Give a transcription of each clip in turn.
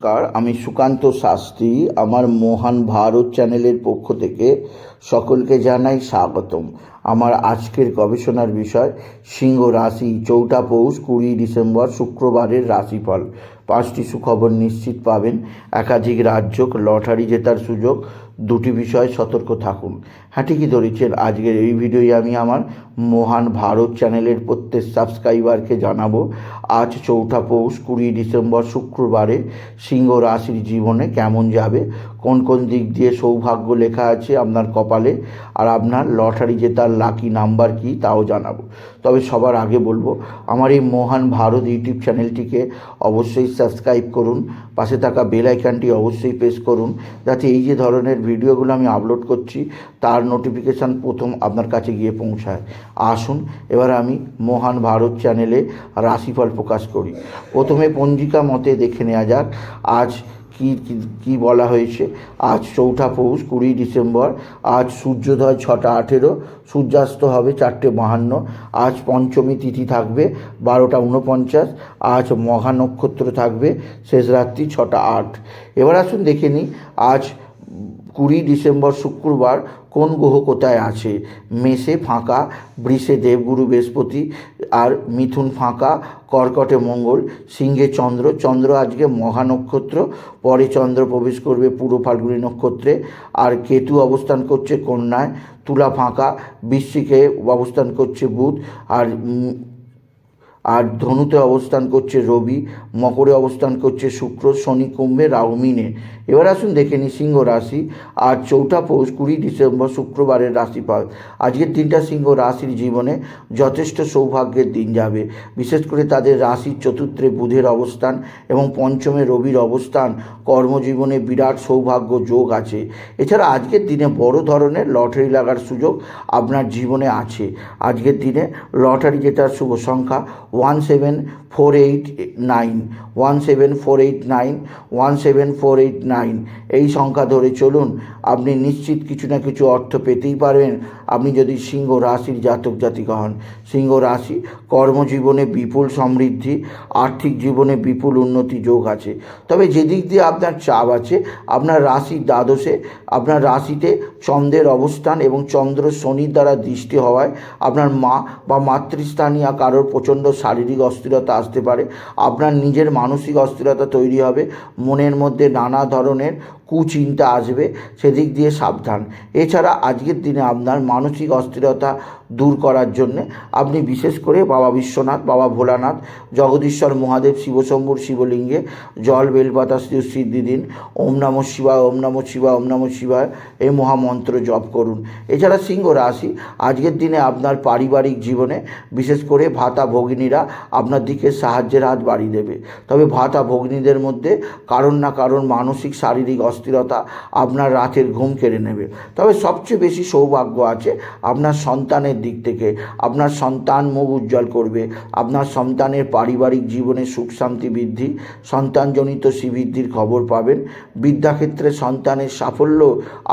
নমস্কার, আমি সুকান্ত শাস্ত্রী, আমার মহান ভারত চ্যানেলের পক্ষ থেকে সকলকে জানাই স্বাগতম। আমার আজকের গবেষণার বিষয়, সিংহ রাশি চৌঠা পৌষ, কুড়ি ডিসেম্বর, শুক্রবারের রাশিফল। পাঁচটি সুখবর নিশ্চিত পাবেন। একাধিক রাজ্য লটারি জেতার সুযোগ দুটি বিষয়ে সতর্ক থাকুন। হ্যাঁ ঠিকই ধরেছেন? আজকের এই ভিডিওই আমি আমার মহান ভারত চ্যানেলের প্রত্যেক সাবস্ক্রাইবারকে জানাব। আজ চৌঠা পৌষ, কুড়ি ডিসেম্বর, শুক্রবারে সিংহ রাশির জীবনে কেমন যাবে? কোন কোন দিক দিয়ে সৌভাগ্য লেখা আছে আপনার কপালে? আর আপনার লটারি জেতার লাকি নাম্বার কি, তাও জানাব। তবে সবার আগে বলব, আমার এই মহান ভারত ইউটিউব চ্যানেলটিকে অবশ্যই সাবস্ক্রাইব করুন। পাশে থাকা বেল আইকনটি অবশ্যই প্রেস করুন, যাতে এই যে ধরনের ভিডিওগুলো আমি আপলোড করছি, তার নোটিফিকেশান প্রথম আপনার কাছে গিয়ে পৌঁছায়। আসুন, এবার আমি মহান ভারত চ্যানেলে রাশিফল প্রকাশ করি। প্রথমে পঞ্জিকা মতে দেখে নেওয়া যাক, আজ কি, কি- বলা হয়েছে। আজ চৌঠা পৌষ, কুড়ি ডিসেম্বর, আজ সূর্যোদয় ছটা আঠেরো, সূর্যাস্ত হবে চারটে বাহান্ন, আজ পঞ্চমী তিথি থাকবে বারোটা উনপঞ্চাশ আজ মহা নক্ষত্র থাকবে শেষ রাত্রি ছটা আট। এবার আসুন দেখে নিই, আজ কুড়ি ডিসেম্বর শুক্রবার কোন গ্রহ কোথায় আছে? মেষে ফাঁকা, বৃষে দেবগুরু বৃহস্পতি, আর মিথুন ফাঁকা, কর্কটে মঙ্গল, সিংহে চন্দ্র চন্দ্র আজকে মহা নক্ষত্র, পরে চন্দ্র প্রবেশ করবে পূর্ব ফাল্গুনী নক্ষত্রে, আর কেতু অবস্থান করছে কন্যায়, তুলা ফাঁকা, বৃশ্চিকে অবস্থান করছে বুধ, আর আর ধনুতে অবস্থান করছে রবি, মকরে অবস্থান করছে শুক্র, শনি কুম্ভে রাহু মিনে। এবার আসুন দেখে নিই সিংহ রাশি আর চৌঠা পৌষ কুড়ি ডিসেম্বর শুক্রবারের রাশিফল। আজকের দিনটা সিংহ রাশির জীবনে যথেষ্ট সৌভাগ্যের দিন যাবে। বিশেষ করে তাদের রাশির চতুর্থে বুধের অবস্থান এবং পঞ্চমে রবির অবস্থান। কর্মজীবনে বিরাট সৌভাগ্য যোগ আছে। এছাড়া আজকের দিনে বড় ধরনের লটারি লাগার সুযোগ আপনার জীবনে আছে। আজকের দিনে লটারি জেতার শুভ সংখ্যা one seven four eight nine. One seven four eight nine, one seven four eight nine. এই সংখ্যা ধরে চলুন, আপনি নিশ্চিত কিছু না কিছু অর্থ পেতেই পারবেন। আপনি যদি সিংহ রাশির জাতক জাতিকা হন, সিংহ রাশি কর্মজীবনে বিপুল সমৃদ্ধি, আর্থিক জীবনে বিপুল উন্নতি যোগ আছে। তবে যেদিক দিয়ে আপনার চাপ আছে, আপনার রাশির দ্বাদশে, আপনার রাশিতে চন্দ্রের অবস্থান এবং চন্দ্র শনির দ্বারা দৃষ্টি হওয়ায় আপনার মা বা মাতৃস্থানীয় কারোর প্রচণ্ড শারীরিক অস্থিরতা আসতে পারে। আপনার নিজের মানসিক অস্থিরতা তৈরি হবে। মনের মধ্যে নানা ধরনের কুচিন্তা আসবে সেদিক দিয়ে সাবধান। এছাড়া আজকের দিনে আপনার মানসিক অস্থিরতা দূর করার জন্যে। আপনি বিশেষ করে বাবা বিশ্বনাথ, বাবা ভোলানাথ, জগদীশ্বর মহাদেব, শিবশম্ভুর শিবলিঙ্গে, জল বেলপাতা সিদ্ধি দিন, ওম নম শিবায়, ওম নম শিবায়, ওম নম শিবায়, এই মহামন্ত্র জপ করুন। এছাড়া সিংহ রাশি, আজকের দিনে আপনার পারিবারিক জীবনে বিশেষ করে ভাতা ভগিনীরা আপনার দিকে সাহায্যের হাত বাড়িয়ে দেবে। তবে ভাতা ভগিনীদের মধ্যে কারণ না কারণ মানসিক, শারীরিক অস্থিরতা আপনার রাতের ঘুম কেড়ে নেবে। তবে সবচেয়ে বেশি সৌভাগ্য আছে আপনার সন্তানের দিক থেকে আপনার সন্তান মুখ উজ্জ্বল করবে, আপনার সন্তানের পারিবারিক জীবনে সুখ শান্তি বৃদ্ধি, সন্তানজনিত শ্রীবৃদ্ধির খবর পাবেন, বিদ্যাক্ষেত্রে সন্তানের সাফল্য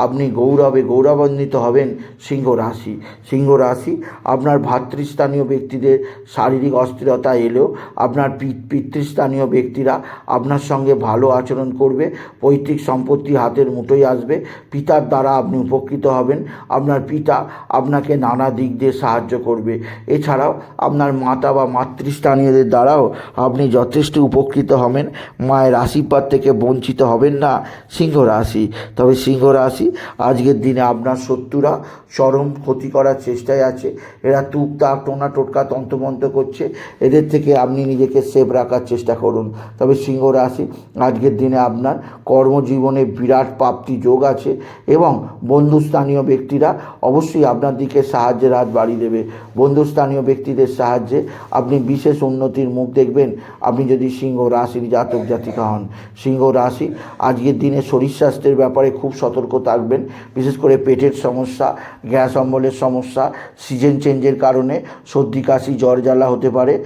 আপনি গৌরবে গৌরবান্বিত হবেন সিংহ রাশি। সিংহ রাশি, আপনার ভাতৃস্থানীয় ব্যক্তিদের শারীরিক অস্থিরতা এলেও আপনার পিতৃস্থানীয় ব্যক্তিরা আপনার সঙ্গে ভালো আচরণ করবে, পৈতৃক সম্পত্তি হাতের মুঠোয় আসবে, পিতার দ্বারা আপনি উপকৃত হবেন, আপনার পিতা আপনাকে নানা দিক দিয়ে সাহায্য করবে। এছাড়াও আপনার মাতা বা মাতৃস্থানীয়দের দ্বারাও আপনি যথেষ্ট উপকৃত হবেন। মায়ের আশীর্বাদ থেকে বঞ্চিত হবেন না সিংহ রাশি। তবে সিংহ রাশি আজকের দিনে আপনার শত্রুরা চরম ক্ষতি করার চেষ্টায় আছে। এরা তুক টোনা টোটকা, তন্ত্রমন্ত্র করছে। এদের থেকে আপনি নিজেকে সেভ রাখার চেষ্টা করুন। তবে সিংহ রাশি আজকের দিনে আপনার কর্মজীবনে বিরাট প্রাপ্তি যোগ আছে এবং বন্ধুস্থানীয় ব্যক্তিরা অবশ্যই আপনার দিকে সাহায্যের বাড়িয়ে দেবে। বন্ধুস্থানীয় ব্যক্তিদের সাহায্যে আপনি বিশেষ উন্নতির মুখ দেখবেন। আপনি যদি সিংহ রাশির জাতক জাতিকা হন, সিংহ রাশি আজকের দিনে শরীর স্বাস্থ্যের ব্যাপারে খুব সতর্ক থাকবেন। বিশেষ করে পেটের সমস্যা, গ্যাস অম্বলের সমস্যা, সিজন চেঞ্জের কারণে সর্দি, কাশি, জ্বর, জ্বালা হতে পারে।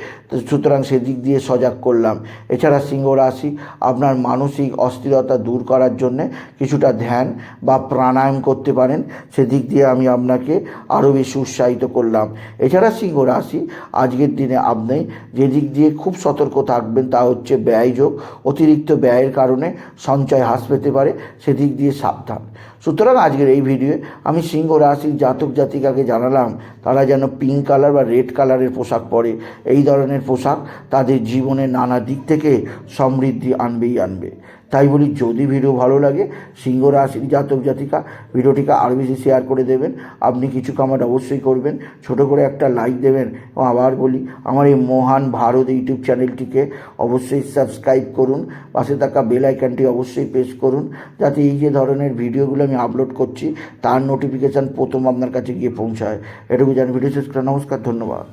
সুতরাং সেদিক দিয়ে সজাগ করলাম। এছাড়া সিংহ রাশি আপনার মানসিক অস্থিরতা দূর করার জন্যে কিছুটা ধ্যান বা প্রাণায়াম করতে পারেন। সেদিক দিয়ে আমি আপনাকে আরও বেশি উৎসাহিত করলাম। এছাড়া সিংহ রাশি, আজকের দিনে আপনি যে দিক দিয়ে খুব সতর্ক থাকবেন তা হচ্ছে ব্যয়যোগ অতিরিক্ত ব্যয়ের কারণে সঞ্চয় হ্রাস পেতে পারে, সেদিক দিয়ে সাবধান। সুতরাং আজকের এই ভিডিওয়ে আমি সিংহ রাশির জাতক জাতিকাকে জানালাম, তারা যেন পিঙ্ক কালার বা রেড কালারের পোশাক পরে। এই ধরনের পোশাক তাদের জীবনে নানা দিক থেকে সমৃদ্ধি আনবেই আনবে। তাই বলি যদি ভিডিও ভালো লাগে, সিংহ রাশির জাতক জাতিকা, ভিডিওটিকে আরও বেশি শেয়ার করে দেবেন। আপনি কিছু কামাট অবশ্যই করবেন। ছোট করে একটা লাইক দেবেন। এবং আবার বলি, আমার এই মহান ভারত ইউটিউব চ্যানেলটিকে অবশ্যই সাবস্ক্রাইব করুন। পাশে থাকা বেল আইকনটি অবশ্যই প্রেস করুন। যাতে এই যে ধরনের ভিডিওগুলো আমি আপলোড করছি, তার নোটিফিকেশান প্রথম আপনার কাছে গিয়ে পৌঁছায়। এটুকু জানি। ভিডিও শেষ করে নমস্কার, ধন্যবাদ।